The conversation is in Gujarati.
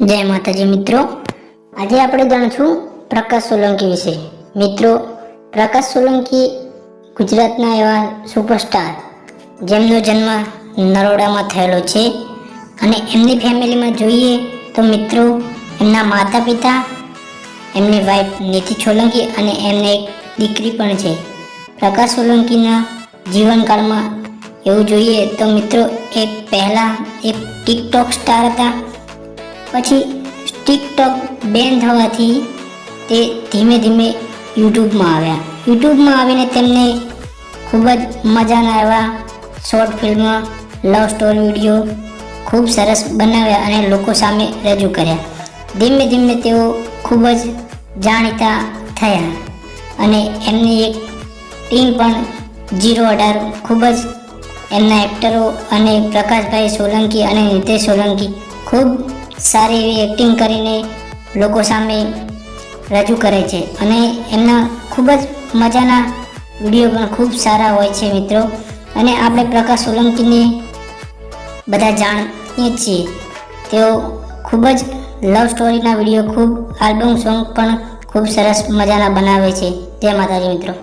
જય માતાજી મિત્રો. આજે આપણે જાણશું પ્રકાશ સોલંકી વિશે. મિત્રો, પ્રકાશ સોલંકી ગુજરાતના એવા સુપરસ્ટાર જેમનો જન્મ નરોડામાં થયેલો છે અને એમની ફેમિલીમાં જોઈએ તો મિત્રો, એમના માતા પિતા એમની વાઈફ નીતિ સોલંકી અને એમને એક દીકરી પણ છે. પ્રકાશ સોલંકીના જીવનકાળમાં એવું જોઈએ તો મિત્રો, એ પહેલાં એક ટિકટોક સ્ટાર હતા. પછી ટિકટોક બેન થવાથી તે ધીમે ધીમે યુટ્યુબમાં આવ્યા. યુટ્યુબમાં આવીને તેમને ખૂબ જ મજાના એવા short film love story video ખૂબ સરસ બનાવ્યા અને લોકો સામે રજૂ કર્યા. ધીમે ધીમે તેઓ ખૂબ જ જાણીતા થયા અને એમની એક ટીમ પણ જીરો અઢાર ખૂબ જ એમના એક્ટરો અને પ્રકાશભાઈ સોલંકી અને નિતેશ સોલંકી ખૂબ સારી એવી એક્ટિંગ કરીને લોકો સામે રજૂ કરે છે. અને એમના ખૂબ જ મજાના વીડિયો પણ ખૂબ સારા હોય છે મિત્રો. અને આપણે પ્રકાશ સોલંકીને બધા જાણીએ છીએ. તેઓ ખૂબ જ લવ સ્ટોરીના વીડિયો ખૂબ આલ્બમ સોંગ પણ ખૂબ સરસ મજાના બનાવે છે. જય માતાજી મિત્રો.